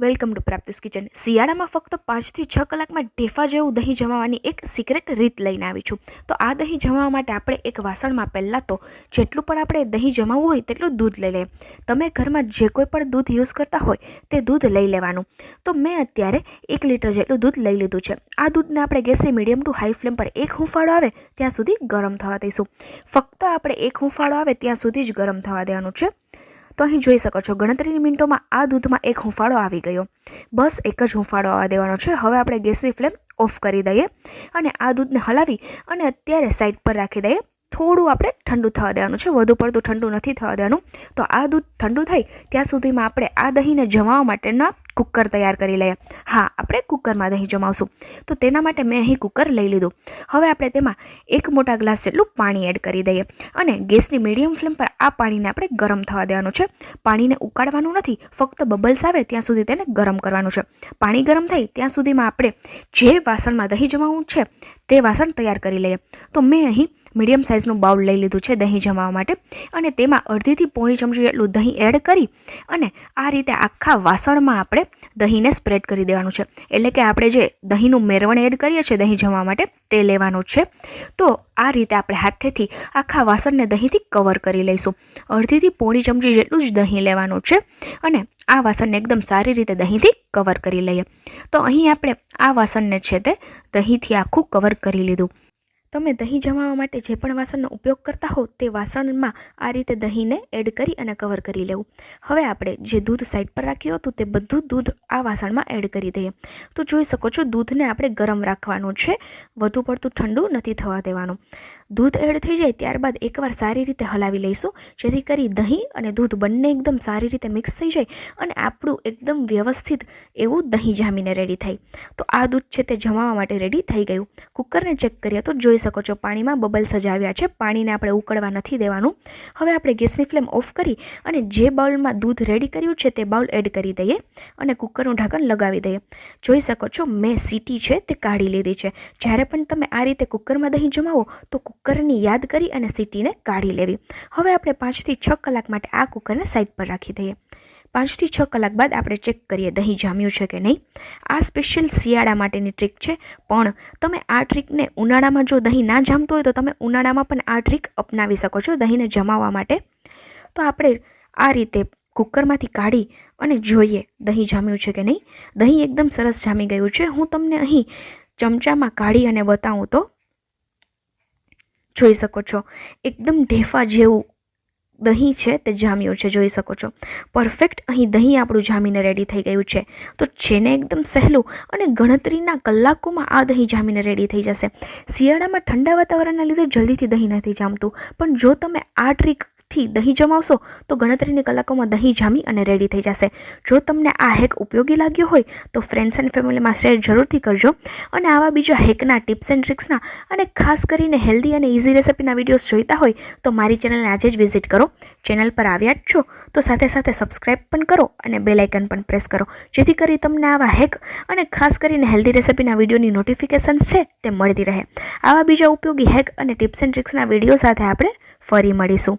Welcome to પ્રાપ્તિસ kitchen શિયાળામાં ફક્ત પાંચથી છ કલાકમાં ઢેફા જેવું દહીં જમાવાની એક સિક્રેટ રીત લઈને આવી છું. તો આ દહીં જમાવવા માટે આપણે એક વાસણમાં પહેલાં તો જેટલું પણ આપણે દહીં જમાવવું હોય તેટલું દૂધ લઈ લઈએ. તમે ઘરમાં જે કોઈ પણ દૂધ યુઝ કરતા હોય તે દૂધ લઈ લેવાનું. તો મેં અત્યારે એક લીટર જેટલું દૂધ લઈ લીધું છે. આ દૂધને આપણે ગેસની મીડિયમ ટુ હાઈ ફ્લેમ પર એક હુંફાળો આવે ત્યાં સુધી ગરમ થવા દઈશું. ફક્ત આપણે એક હુંફાળો આવે ત્યાં સુધી જ ગરમ થવા દેવાનું છે. તો અહીં જોઈ શકો છો, ગણતરીની મિનિટોમાં આ દૂધમાં એક હુંફાળો આવી ગયો. બસ એક જ હુંફાળો આવવા દેવાનો છે. હવે આપણે ગેસની ફ્લેમ ઓફ કરી દઈએ અને આ દૂધને હલાવી અને અત્યારે સાઈડ પર રાખી દઈએ. થોડું આપણે ઠંડુ થવા દેવાનું છે. વધુ પડતું ઠંડુ નથી થવા દેવાનું. તો આ દૂધ ઠંડુ થાય ત્યાં સુધીમાં આપણે આ દહીંને જમાવવા માટેના કુકર તૈયાર કરી લઈએ. હા, આપણે કુકરમાં દહીં જમાવશું. તો તેના માટે મેં અહીં કુકર લઈ લીધું. હવે આપણે તેમાં એક મોટા ગ્લાસ જેટલું પાણી એડ કરી દઈએ અને ગેસની મીડિયમ ફ્લેમ પર આ પાણીને આપણે ગરમ થવા દેવાનું છે. પાણીને ઉકાળવાનું નથી, ફક્ત બબલ્સ આવે ત્યાં સુધી તેને ગરમ કરવાનું છે. પાણી ગરમ થાય ત્યાં સુધીમાં આપણે જે વાસણમાં દહીં જમાવવું છે, તે વાસણ તૈયાર કરી લઈએ. તો મેં અહીં મીડિયમ સાઇઝનું બાઉલ લઈ લીધું છે દહીં જમાવવા માટે અને તેમાં અડધીથી પોણી ચમચી જેટલું દહીં એડ કરી અને આ રીતે આખા વાસણમાં આપણે દહીંને સ્પ્રેડ કરી દેવાનું છે. એટલે કે આપણે જે દહીંનું મેરવણ એડ કરીએ છીએ દહીં જમવા માટે તે લેવાનું છે. તો આ રીતે આપણે હાથેથી આખા વાસણને દહીંથી કવર કરી લઈશું. અડધીથી પોણી ચમચી જેટલું જ દહીં લેવાનું છે અને આ વાસણને એકદમ સારી રીતે દહીંથી કવર કરી લઈએ. તો અહીં આપણે આ વાસણને છે તે દહીંથી આખું કવર કરી લીધું. તમે દહીં જમાવવા માટે જે પણ વાસણનો ઉપયોગ કરતા હો તે વાસણમાં આ રીતે દહીંને એડ કરી અને કવર કરી લેવું. હવે આપણે જે દૂધ સાઈડ પર રાખ્યું હતું તે બધું દૂધ આ વાસણમાં એડ કરી દઈએ. તો જોઈ શકો છો દૂધને આપણે ગરમ રાખવાનું છે. વધુ પડતું ઠંડુ નથી થવા દેવાનું. દૂધ એડ થઈ જાય ત્યારબાદ એકવાર સારી રીતે હલાવી લઈશું. જેથી કરી દહીં અને દૂધ બંને એકદમ સારી રીતે મિક્સ થઈ જાય અને આપણું એકદમ વ્યવસ્થિત એવું દહીં જામીને રેડી થાય. તો આ દૂધ છે તે જમાવા માટે રેડી થઈ ગયું. કુકરને ચેક કરીએ તો જોઈ શકો છો પાણીમાં બબલ્સ જ આવ્યા છે. પાણીને આપણે ઉકળવા નથી દેવાનું. હવે આપણે ગેસની ફ્લેમ ઓફ કરી અને જે બાઉલમાં દૂધ રેડી કર્યું છે તે બાઉલ એડ કરી દઈએ અને કુકરનું ઢાંકણ લગાવી દઈએ. જોઈ શકો છો મેં સીટી છે તે કાઢી લીધી છે. જ્યારે પણ તમે આ રીતે કુકરમાં દહીં જમાવો તો કુકરની યાદ કરી અને સીટીને કાઢી લેવી. હવે આપણે પાંચથી છ કલાક માટે આ કુકરને સાઈડ પર રાખી દઈએ. પાંચથી છ કલાક બાદ આપણે ચેક કરીએ દહીં જામ્યું છે કે નહીં. આ સ્પેશિયલ શિયાળા માટેની ટ્રીક છે, પણ તમે આ ટ્રીકને ઉનાળામાં જો દહીં ના જામતું હોય તો તમે ઉનાળામાં પણ આ ટ્રીક અપનાવી શકો છો દહીંને જમાવવા માટે. તો આપણે આ રીતે કુકરમાંથી કાઢી અને જોઈએ દહીં જામ્યું છે કે નહીં. દહીં એકદમ સરસ જામી ગયું છે. હું તમને અહીં ચમચામાં કાઢી અને બતાવું તો જોઈ શકો છો. એકદમ ઢેફા જેવું દહીં છે તે જામ્યું છે, જોઈ શકો છો. પરફેક્ટ અહીં દહીં આપણું જામીને રેડી થઈ ગયું છે. તો જેને એકદમ સહેલું અને ગણતરીના કલાકોમાં આ દહીં જામીને રેડી થઈ જશે. શિયાળામાં ઠંડા વાતાવરણના લીધે જલ્દીથી દહીં નથી જામતું. પણ જો તમે આ ટ્રીક થી દહીં જમાવશો તો ગણતરીની કલાકોમાં દહીં જામી અને રેડી થઈ જશે. જો તમને આ હેક ઉપયોગી લાગ્યો હોય તો ફ્રેન્ડ્સ એન્ડ ફેમિલીમાં શેર જરૂરથી કરજો અને આવા બીજા હેકના ટિપ્સ એન્ડ ટ્રિક્સના અને ખાસ કરીને હેલ્ધી અને ઇઝી રેસિપીના વિડીયોઝ જોઈતા હોય તો મારી ચેનલને આજે જ વિઝિટ કરો. ચેનલ પર આવ્યા જ છો તો સાથે સાથે સબસ્ક્રાઈબ પણ કરો અને બેલ પણ પ્રેસ કરો. જેથી કરી તમને આવા હેક અને ખાસ કરીને હેલ્ધી રેસિપીના વિડીયોની નોટિફિકેશન્સ છે તે મળતી રહે. આવા બીજા ઉપયોગી હેક અને ટિપ્સ એન્ડ ટ્રિક્સના વીડિયો સાથે આપણે ફરી મળીશું.